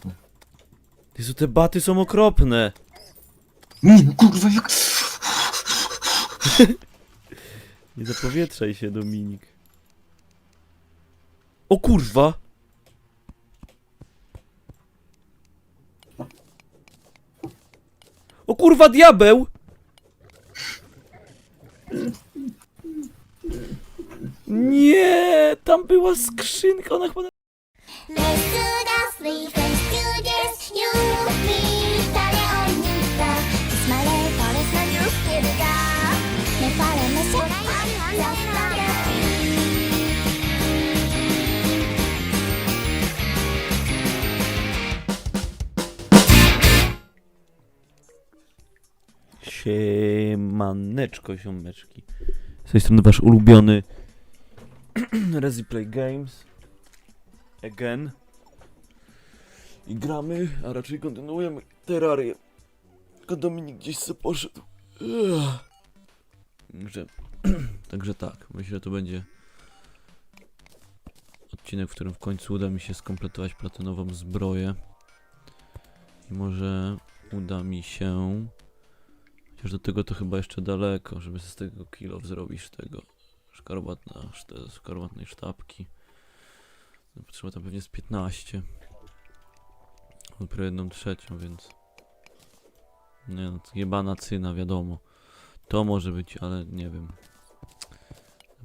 stąd. Jezu, te baty są okropne. Min, kurwa, jak... Nie zapowietrzaj się, Dominik. O kurwa! O kurwa, diabeł! Nie, tam była skrzynka, ona chyba... Let's do the three friends Siemaneczko, ziomeczki. Z tej strony wasz ulubiony Rezi Play Games. Again. I gramy, a raczej kontynuujemy Terrarię. Tylko Dominik gdzieś se poszedł. Także, także tak, myślę, że to będzie odcinek, w którym w końcu uda mi się skompletować platynową zbroję. I może uda mi się Chociaż do tego to chyba jeszcze daleko, żeby z tego kilo zrobić tego szkarłatna, szkarłatnej sztabki. No, potrzeba tam pewnie z 15. Dopiero jedną trzecią, więc... Nie no, jebana cyna, wiadomo. To może być, ale nie wiem.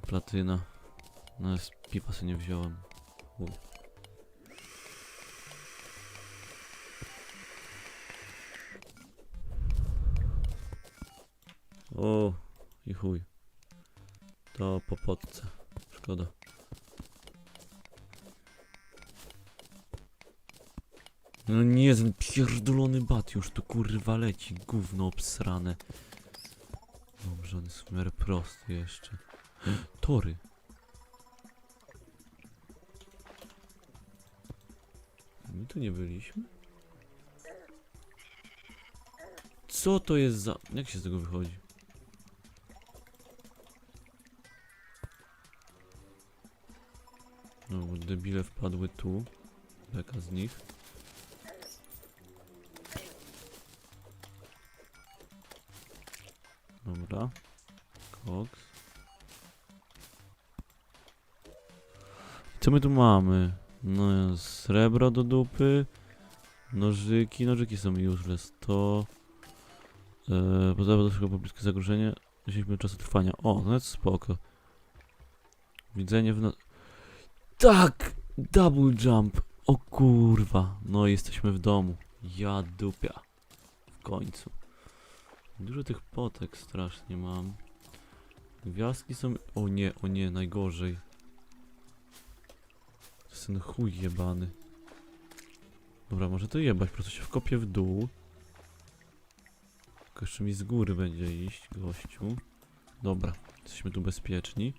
Platyna. No, z pipa sobie nie wziąłem. Chuj. O, i chuj. To po potce. Szkoda. No nie, ten pierdolony bat już tu kurwa leci. Gówno obsrane. Dobrze, on jest w miarę prosty jeszcze. Tory. My tu nie byliśmy? Co to jest za... Jak się z tego wychodzi? No, debile wpadły tu. Beka z nich. Dobra. Koks. Co my tu mamy? No, srebro do dupy. Nożyki. Nożyki są useless. To... Eee, poza do pobliskie zagrożenie. 10 minut czasu trwania. O, no jest spoko. Widzenie w no... Tak! Double jump! O kurwa. No jesteśmy w domu. Ja dupia. W końcu. Dużo tych potek strasznie mam. Gwiazdki są... O nie, o nie, najgorzej. To jest ten chuj jebany. Dobra, może to jebać, po prostu się wkopię w dół. Tylko jeszcze mi z góry będzie iść, gościu. Dobra, jesteśmy tu bezpieczni.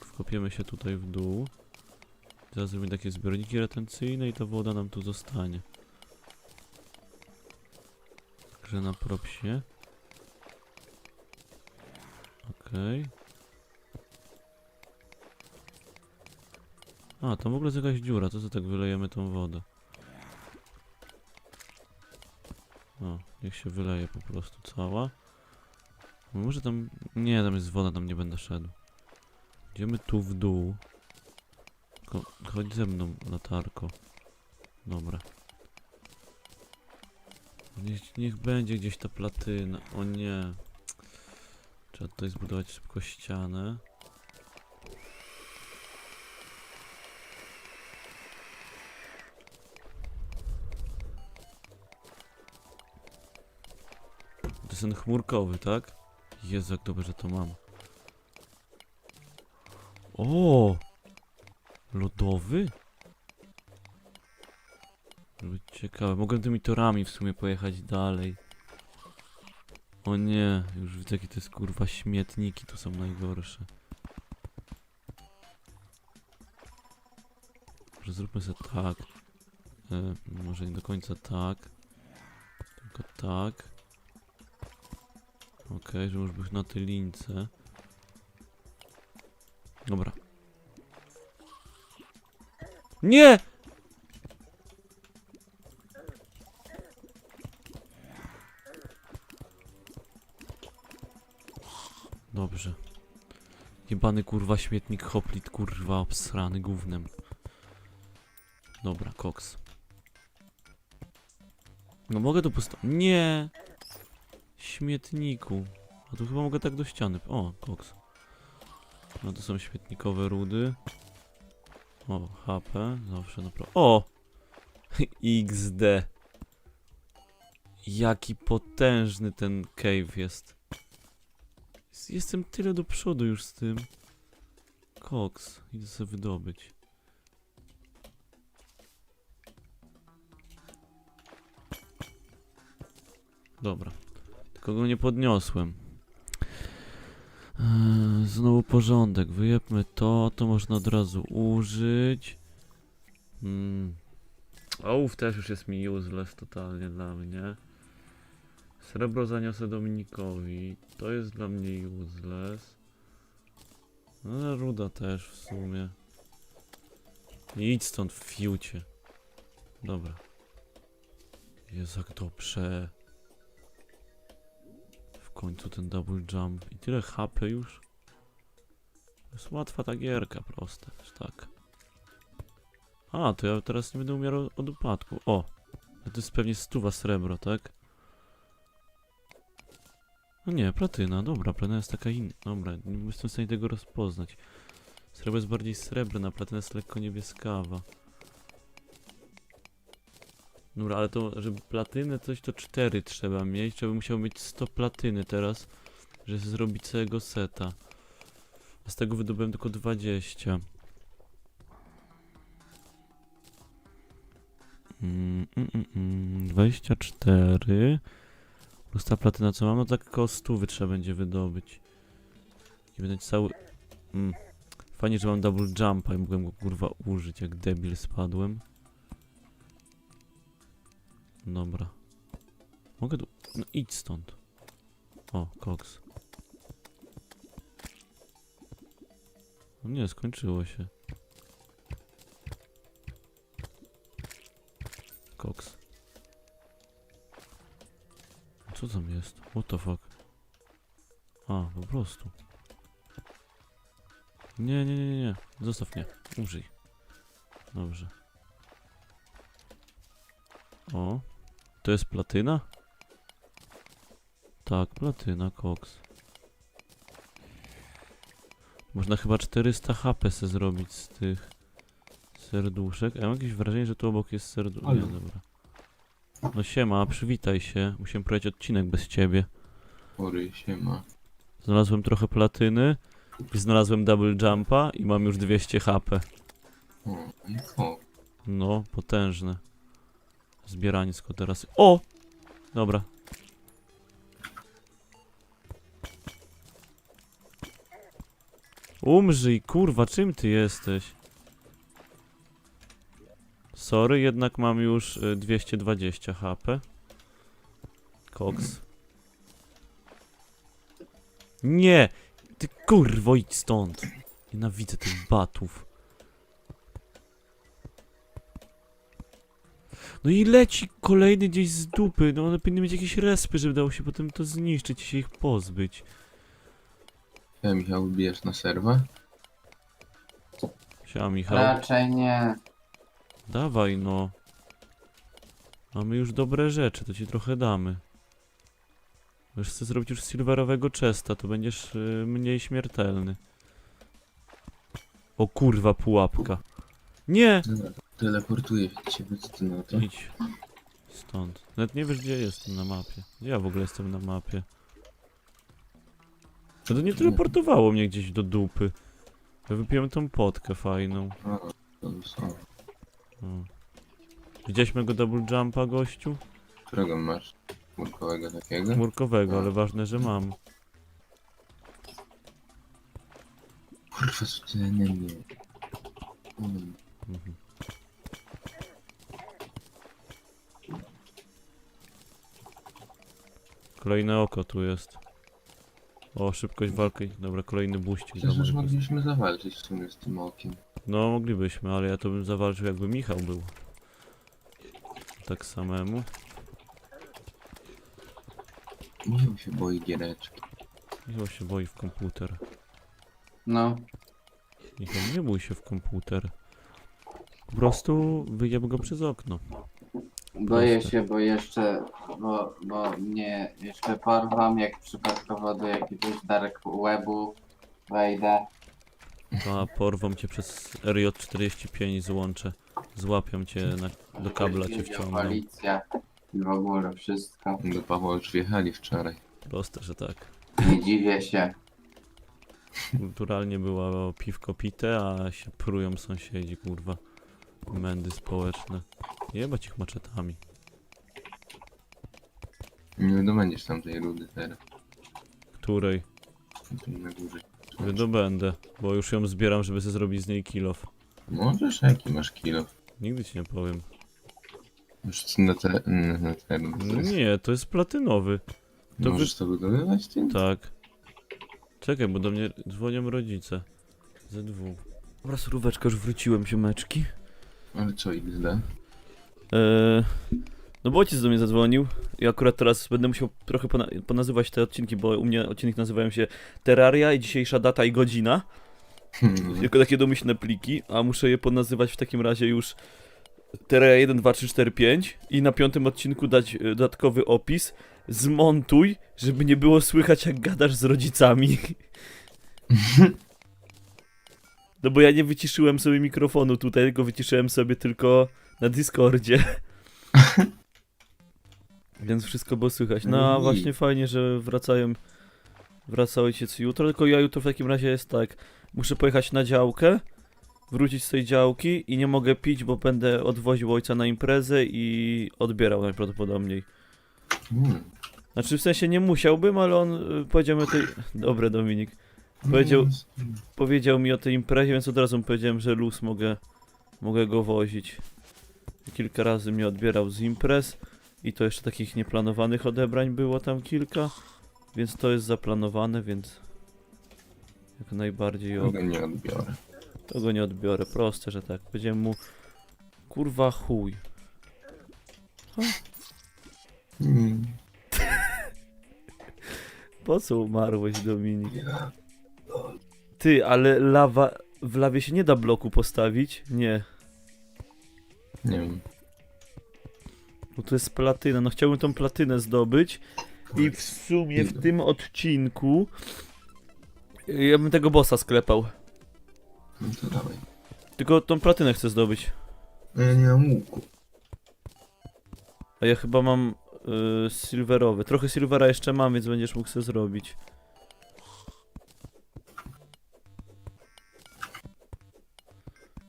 Wkopiemy się tutaj w dół. Teraz zrobimy takie zbiorniki retencyjne i ta woda nam tu zostanie. Także na propsie. Okej. A, tam w ogóle jest jakaś dziura, to co tak wylejemy tą wodę? O, niech się wyleje po prostu cała. Może tam... Nie, tam jest woda, tam nie będę szedł. Idziemy tu w dół. Tylko chodź ze mną, latarko. Dobra. Niech, niech będzie gdzieś ta platyna. O nie. Trzeba tutaj zbudować szybko ścianę. To jest ten chmurkowy, tak? Jezu, jak dobrze, to mam. O! Lodowy? Ciekawe. Mogłem tymi torami w sumie pojechać dalej. O nie, już widzę jakie to jest kurwa śmietniki, to są najgorsze. Może zróbmy sobie tak. E, może nie do końca tak. Tylko tak. Okej, że już bych na tej lince. Dobra. Nie! Dobrze. Jebany kurwa śmietnik hoplit kurwa obsrany gównem. Dobra, koks. No mogę tu postawić. Nie! Śmietniku. A tu chyba mogę tak do ściany. O, koks. No to są śmietnikowe rudy. O, HP. Zawsze naprawdę. O! XD. Jaki potężny ten cave. Jest- Jestem tyle do przodu już z tym. Koks. Idę sobie wydobyć. Dobra. Tylko go nie podniosłem. Eee, znowu porządek. Wyjebmy to. To można od razu użyć. Mm. Ołów też już jest mi useless totalnie dla mnie. Srebro zaniosę Dominikowi. To jest dla mnie useless. No ruda też w sumie. Idź stąd w fiucie. Dobra. Jezu jak dobrze. W końcu ten double jump. I tyle HP już. To jest łatwa ta gierka, prosta tak. A, to ja teraz nie będę umierał od upadku. O! To jest pewnie stuwa srebro, tak? No nie, platyna, dobra, platyna jest taka inna. Dobra, nie jestem w stanie tego rozpoznać. Srebro jest bardziej srebrna, platyna jest lekko niebieskawa. Dobra, ale to, żeby platynę coś to 4 trzeba mieć, żeby musiał mieć 100 platyny teraz, żeby zrobić całego seta. A z tego wydobyłem tylko 20. Mm, mm, mm, mm, 24. Plus ta platyna co mam, no tak około 100 trzeba będzie wydobyć. I będę cały... Mm. Fajnie, że mam double jumpa i mogłem go kurwa użyć, jak debil spadłem. Dobra. Mogę tu... No idź stąd. O, koks. No nie, skończyło się. Co tam jest? What the fuck? A, po prostu. Nie, nie, nie, nie. Zostaw mnie. Użyj. Dobrze. O. To jest platyna? Tak, platyna, koks. Można chyba 400 HP se zrobić z tych serduszek. Ja mam jakieś wrażenie, że tu obok jest serduszek. Nie, dobra. No siema, przywitaj się. Musiałem prowadzić odcinek bez ciebie. Pory się ma. Znalazłem trochę platyny. Znalazłem double jumpa i mam już 200 HP. O, no. No, potężne. Zbieranisko teraz. O! Dobra. Umrzyj, kurwa, czym ty jesteś? Sorry, jednak mam już y, 220 HP. Koks. Nie! Ty kurwo, idź stąd. Nienawidzę tych batów. No i leci kolejny gdzieś z dupy. No one powinny mieć jakieś respy, żeby dało się potem to zniszczyć i się ich pozbyć. Ja Michał wbijesz na serwa? Siema Michał. Raczej nie. Dawaj no. Mamy już dobre rzeczy, to ci trochę damy. Wiesz, chcę zrobić już silverowego chesta, to będziesz y, mniej śmiertelny. O kurwa, pułapka. Nie! Dobra, teleportuję ciebie, co ty na to? Idź. Stąd. Nawet nie wiesz gdzie jestem na mapie. Gdzie ja w ogóle jestem na mapie? No to nie teleportowało mnie gdzieś do dupy. Ja wypiłem tą potkę fajną. A, to są. O. Widziałeś mego double jumpa, gościu? Którego masz? Murkowego takiego? Murkowego, ale ważne, że mam. Kurwa, co ty enemy. Mm, Mhm. Kolejne oko tu jest. O, szybkość walki. Dobra, kolejny buścik. Przecież mojego- mogliśmy zawalczyć w sumie z tym okiem. No, moglibyśmy, ale ja to bym zawalczył jakby Michał był. Tak samemu. Michał się boi giereczki. Michał się boi w komputer. No, Michał, nie bój się w komputer. Po prostu wyjeb go przez okno. boję Proste. się, bo jeszcze, bo, bo mnie jeszcze porwam, jak przypadkowo do jakiegoś dark webu wejdę. A porwą cię przez RJ45 złącze. Złapią cię na, do kabla cię wciągną. Policja i w ogóle wszystko. Do Pawła już wjechali wczoraj. Proste, że tak. Nie dziwię się. Kulturalnie było piwko pite, a się prują sąsiedzi, kurwa. Mędy społeczne. Jebać ich maczetami. Nie wydobędziesz tam tej rudy teraz. Której? Na górze. Wydobędę, bo już ją zbieram, żeby sobie zrobić z niej kilof. Możesz? Jaki masz kilo? Nigdy ci nie powiem. Już na te... Na te No Nie, to jest platynowy. to Możesz to wydobywać ty? Tak. Czekaj, bo do mnie dzwonią rodzice. Ze dwóch. Dobra, suróweczka, już wróciłem, ziomeczki. Ale co, XD? Eee, no bo ojciec do mnie zadzwonił i akurat teraz będę musiał trochę pona ponazywać te odcinki, bo u mnie odcinki nazywają się Terraria i dzisiejsza data i godzina. Hmm. Jako takie domyślne pliki, a muszę je ponazywać w takim razie już Terraria 1, 2, 3, 4, 5 i na piątym odcinku dać e, dodatkowy opis. Zmontuj, żeby nie było słychać jak gadasz z rodzicami. No bo ja nie wyciszyłem sobie mikrofonu tutaj, tylko wyciszyłem sobie tylko na Discordzie. Więc wszystko było słychać. No a No właśnie fajnie, że wracają wraca ojciec jutro, tylko ja jutro w takim razie jest tak. Muszę pojechać na działkę, wrócić z tej działki i nie mogę pić, bo będę odwoził ojca na imprezę i odbierał najprawdopodobniej. Hmm. Znaczy w sensie nie musiałbym, ale on y, powiedział mi o tej... Dobre Dominik. Powiedział- Powiedział mi o tej imprezie, więc od razu mu powiedziałem, że luz mogę, mogę go wozić. Kilka razy mnie odbierał z imprez i to jeszcze takich nieplanowanych odebrań było tam kilka, więc to jest zaplanowane, więc jak najbardziej ok. Tego nie odbiorę. To go nie odbiorę, proste, że tak. Powiedziałem mu, kurwa chuj. Hmm. Po co umarłeś, Dominik? Ty, ale lawa... W lawie się nie da bloku postawić? Nie. Nie wiem. Bo to jest platyna. No chciałbym tą platynę zdobyć. I w sumie w tym odcinku... Ja bym tego bossa sklepał. No to dawaj. Tylko tą platynę chcę zdobyć. No ja nie mam łuku. A ja chyba mam y, silverowy. Trochę silvera jeszcze mam, więc będziesz mógł sobie zrobić.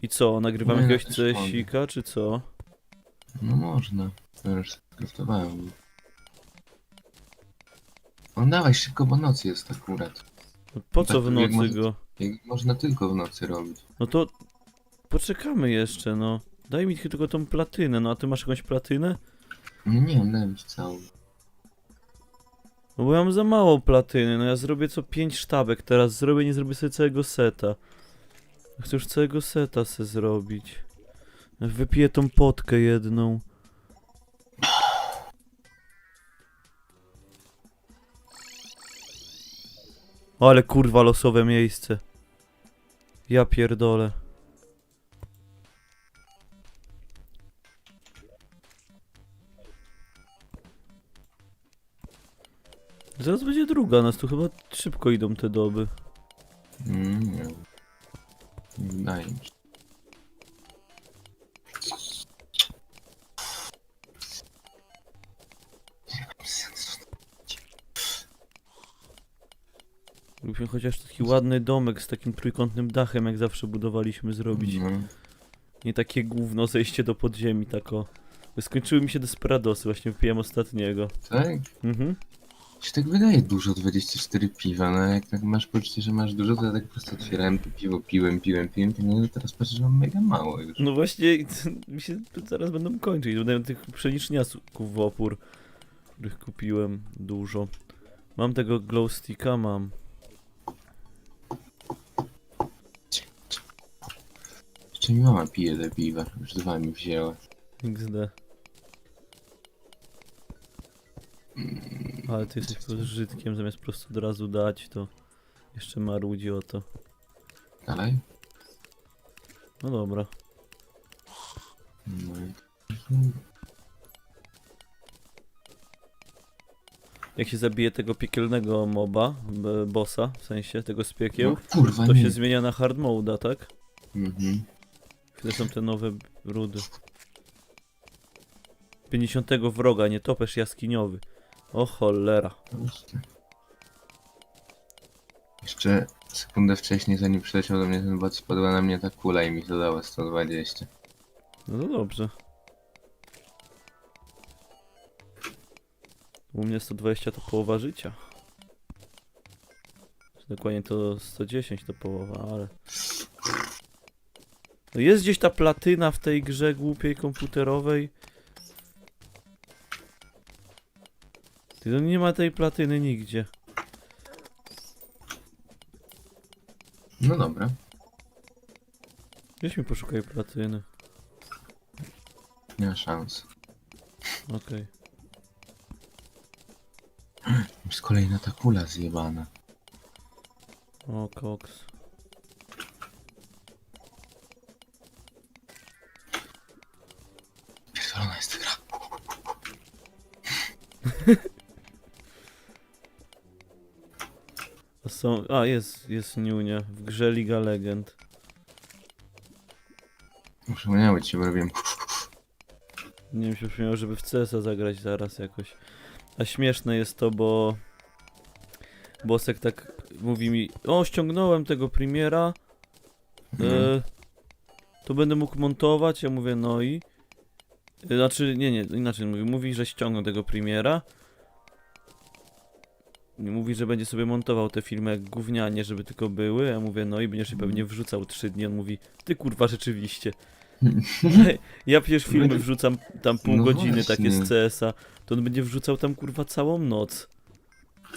I co, nagrywamy No ja jakiegoś. CS-ika, czy co? No można. To już skraftowałem. No dawaj szybko, bo noc jest akurat. No po co Tak, w jak nocy może- go? Jak można tylko w nocy robić. No to poczekamy jeszcze, no. Daj mi tylko tą platynę, no a ty masz jakąś platynę? No nie, dałem ci całą. No bo ja mam za mało platyny, no ja zrobię co 5 sztabek teraz, zrobię, nie zrobię sobie całego seta. Chcę już całego seta se zrobić. Wypiję tą potkę jedną. Ale kurwa losowe miejsce. Ja pierdolę. Zaraz będzie druga, nas tu chyba szybko idą te doby. Mm, nie wydaje mi się. Chociaż taki ładny domek z takim trójkątnym dachem, jak zawsze budowaliśmy zrobić. No. Nie takie gówno zejście do podziemi, tako. Bo Skończyły mi się Desperadosy, właśnie wypiłem ostatniego. Tak? Mhm. Się tak wydaje dużo, 24 piwa, no jak tak masz poczucie, że masz dużo, to ja tak po prostu otwierałem to piwo, piłem, piłem, piłem, piłem, no teraz patrzę, że mam mega mało już. No właśnie, mi się zaraz będą kończyć. Będę tych pszeniczniaków w opór, których kupiłem dużo. Mam tego glow sticka, mam. Jeszcze mi mama pije te piwa, już dwa mi wzięła. XD. Ale ty jesteś po prostu Żydkiem, zamiast po prostu od razu dać, to jeszcze marudzi o to. Dalej? No dobra. No i... Jak się zabije tego piekielnego moba, b- bossa, w sensie tego z piekieł, No, kurwa, to nie. się zmienia na hard mode'a, tak? Mhm. Wtedy są te nowe rudy. 50 wroga, nie topesz jaskiniowy. O cholera. Jeszcze. Sekundę wcześniej, zanim przyleciał do mnie ten bot, spadła na mnie ta kula i mi zadała 120. No to dobrze. U mnie 120 to połowa życia. Dokładnie to 110 to połowa, ale... No jest gdzieś ta platyna w tej grze głupiej komputerowej. Ty, no nie ma tej platyny nigdzie. No dobra. Gdzieś mi poszukaj platyny. Nie ma szans. Okej. Jest kolejna ta kula zjebana. O, koks. Pierdolona jest ta gra. A są... A, jest, jest Niunia w grze Liga Legend. Przypomniało ci bo robiłem... Nie wiem, się przypomniało, żeby w CS-a zagrać zaraz jakoś. A śmieszne jest to, bo... Bosek tak mówi mi, o ściągnąłem tego premiera, Mhm. e, to będę mógł montować, ja mówię no i... Znaczy, nie, nie, inaczej mówi, mówi, że ściągnął tego premiera. Mówi, że będzie sobie montował te filmy jak gównianie, żeby tylko były. Ja mówię, no i będziesz je pewnie wrzucał 3 dni. On mówi, ty kurwa, rzeczywiście. Ja przecież filmy wrzucam tam pół No godziny takie właśnie. z CS-a, to on będzie wrzucał tam kurwa całą noc.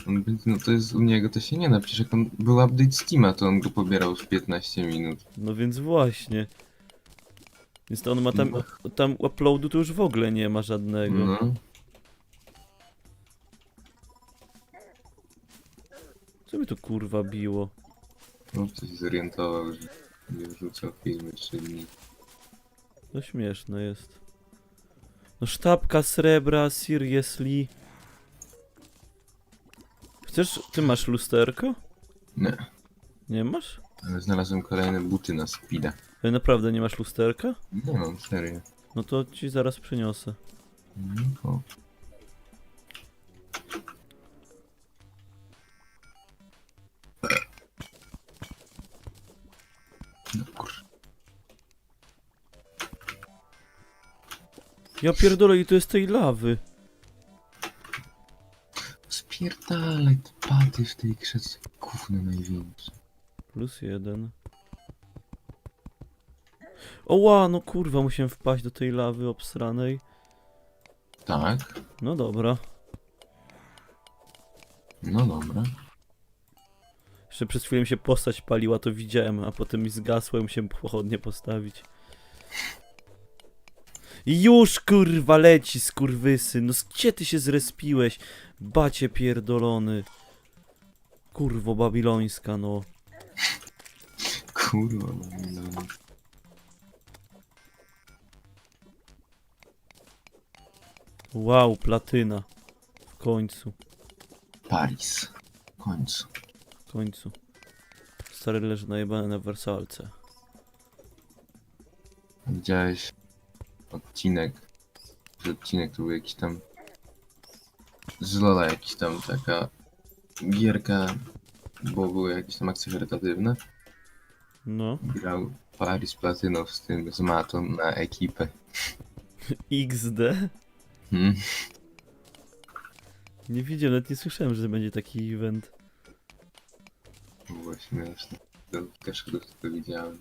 On No to jest u niego to się nie da, przecież jak on był update Steama, to on go pobierał z 15 minut. No więc właśnie. Więc to on ma tam, No. tam uploadu to już w ogóle nie ma żadnego. No. Co mi tu kurwa biło? No coś zorientował, że nie wrzucał filmy 3 dni. To śmieszne jest. No sztabka srebra, seriously. Chcesz, ty masz lusterko? Nie, Nie masz? ale znalazłem kolejne buty na speeda. Naprawdę nie masz lusterka? Nie mam, serio. No to ci zaraz przyniosę. No kur... Ja pierdolę i to jest tej lawy. Spierdalaj te paty w tej grze, co gówno największe. Plus jeden. Oła, no kurwa, musiałem wpaść do tej lawy obsranej. Tak, No dobra. no dobra. Jeszcze przez chwilę mi się postać paliła, to widziałem, a potem mi zgasła i musiałem pochodnie postawić. I już kurwa leci skurwysy, no z- gdzie ty się zrespiłeś? Bacie pierdolony. Kurwo babilońska, no. Kurwa, no, Wow, platyna. W końcu, Paris. W końcu. w końcu. Stary leży najebany na wersalce. Widziałeś odcinek. Że odcinek to był jakiś tam. Z Lola jakiś tam taka gierka, bo były jakieś tam akcje charytatywne. No. Grał Paris Platynow z tym, z Matą na ekipę. XD? Hmm? Nie widziałem, nawet nie słyszałem, że będzie taki event. Było śmieszne. To też chyba to widziałem.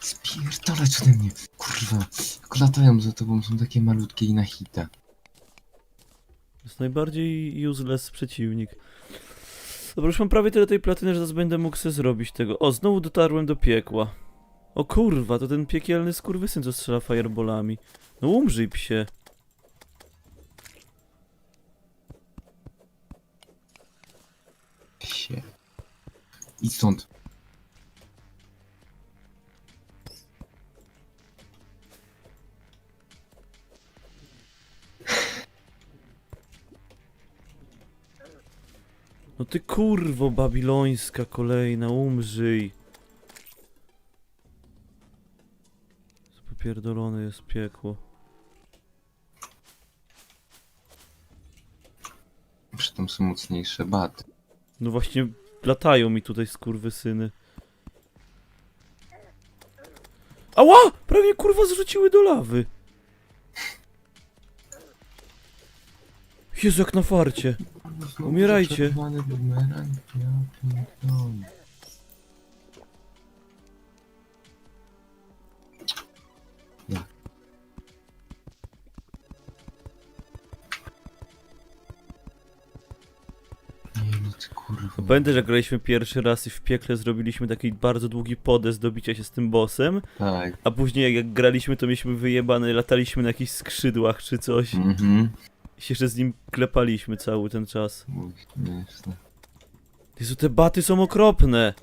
Spierdolać ode mnie, kurwa. Jak latają za tobą, są takie malutkie i na hita. To jest najbardziej useless przeciwnik. Dobra, już mam prawie tyle tej platyny, że zaraz będę mógł sobie zrobić tego. O, znowu dotarłem do piekła. O kurwa, to ten piekielny skurwysyn, co strzela fireballami. No umrzyj psie. się. Idź stąd. No ty kurwo babilońska kolejna, umrzyj. Popierdolone jest piekło. Przy tym są mocniejsze baty. No właśnie latają mi tutaj skurwysyny. Ała! Prawie kurwa zrzuciły do lawy. Jezu, jak na farcie. Umierajcie. Zaczarowany bumerang, ja pierdolę. Pamiętasz, jak graliśmy pierwszy raz i w piekle zrobiliśmy taki bardzo długi podest do bicia się z tym bossem, Tak. a później jak, graliśmy, to mieliśmy wyjebane, lataliśmy na jakichś skrzydłach czy coś Mhm. i się jeszcze z nim klepaliśmy cały ten czas. Śmieszne. Jezu, te baty są okropne!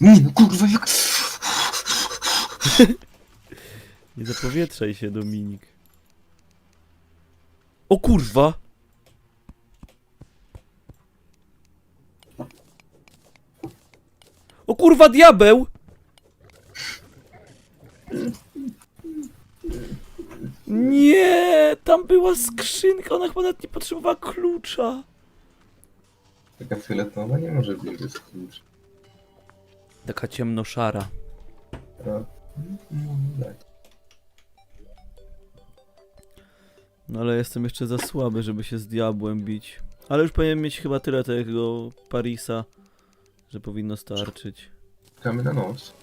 Nie no kurwa jak... Nie zapowietrzaj się, Dominik. O kurwa! O kurwa, diabeł! Nie, tam była skrzynka, ona chyba nawet nie potrzebowała klucza. Taka fioletowa nie może być bez klucz. Taka ciemnoszara. No, no, tak. No ale jestem jeszcze za słaby, żeby się z diabłem bić. Ale już powinienem mieć chyba tyle tego Parisa, że powinno starczyć. Czekamy na noc.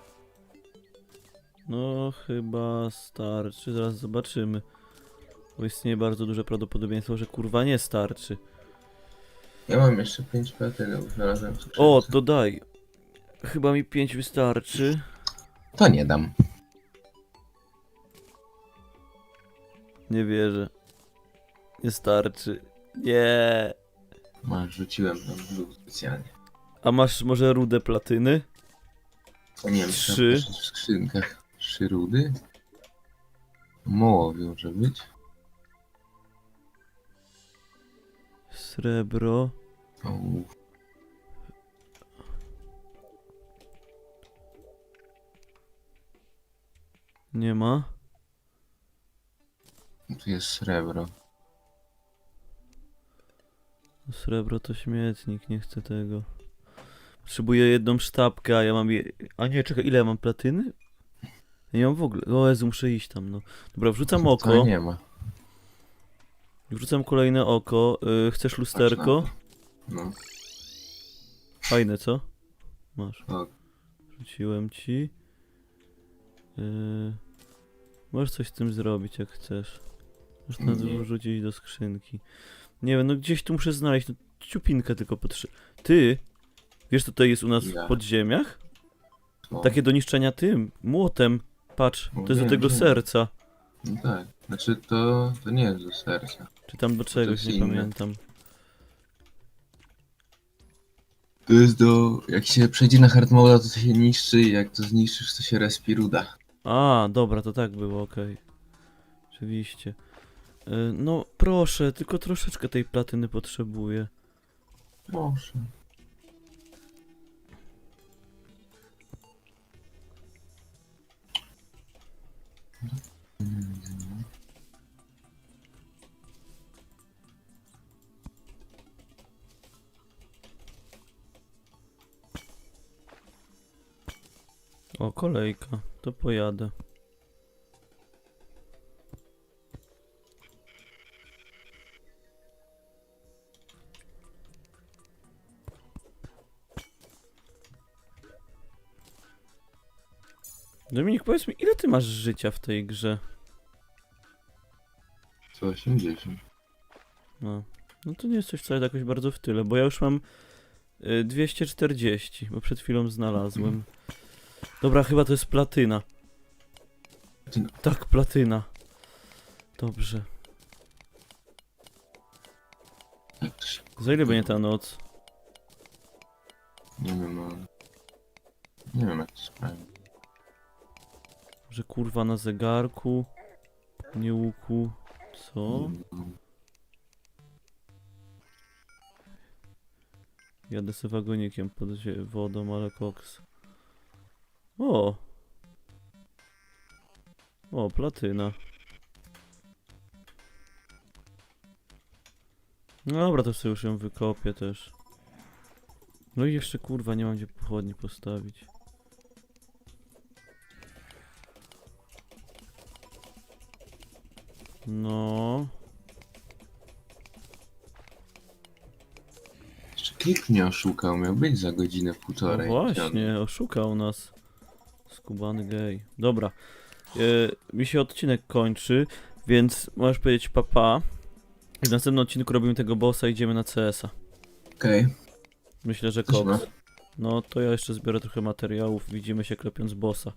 No chyba starczy, zaraz zobaczymy. Bo istnieje bardzo duże prawdopodobieństwo, że kurwa nie starczy. Ja mam jeszcze 5 tego, znalazłem w skrzynce. O, to daj. Chyba mi 5 wystarczy. To nie dam. Nie wierzę. Nie starczy. Nie. Masz, rzuciłem tam lub specjalnie. A masz może rudę platyny? Nie wiem, Trzy. w skrzynkach. Trzy rudy? Mołowie może być. Srebro. O, Nie ma. tu jest srebro. Srebro to śmietnik, nie chcę tego. Potrzebuję jedną sztabkę, a ja mam je... A nie, czekaj, ile ja mam platyny? Ja nie mam w ogóle. O Jezu, muszę iść tam, no. Dobra, wrzucam oko. nie ma. Wrzucam kolejne oko. Y, chcesz lusterko? No, Fajne, co? Masz. tak. Rzuciłem ci. Yy, możesz coś z tym zrobić, jak chcesz. Można to wrzucić do skrzynki. Nie wiem, no gdzieś tu muszę znaleźć. No, ciupinkę tylko potrzebuję. Ty! Wiesz, co tutaj jest u nas w podziemiach? No, Takie do niszczenia tym, młotem. Patrz, No to jest do tego serca. no tak. Znaczy to, to nie jest do serca. Czy tam do czegoś, jest nie inne. pamiętam. To jest do... Jak się przejdzie na hard mode, to się niszczy i jak to zniszczysz, to się respi ruda. A, dobra, to tak było, okej. Oczywiście. Yy, no, proszę, tylko troszeczkę tej platyny potrzebuję. Proszę. O, kolejka. To pojadę. Dominik, powiedz mi, ile ty masz życia w tej grze? 180. No, no to nie jesteś wcale jakoś bardzo w tyle, bo ja już mam y, 240, bo przed chwilą znalazłem. Dobra, chyba to jest platyna. Platyna. Tak, platyna. Dobrze. Jak to się... Za ile będzie ta noc? Nie wiem, ale... Nie wiem jak to sprawić. Że kurwa na zegarku, nie łuku. Co? Jadę sobie wagonikiem pod zie- wodą, ale koks. O! O, platyna. No dobra, to sobie już ją wykopię też. No i jeszcze kurwa, nie mam gdzie pochodni postawić. No. Jeszcze klip mnie oszukał, miał być za godzinę, No półtorej. właśnie, oszukał nas. Skubany gej. Dobra. E, mi się odcinek kończy, więc możesz powiedzieć papa. I w następnym odcinku robimy tego bossa i idziemy na CS-a. Okej. Myślę, że koks. No to ja jeszcze zbiorę trochę materiałów. Widzimy się klepiąc bossa.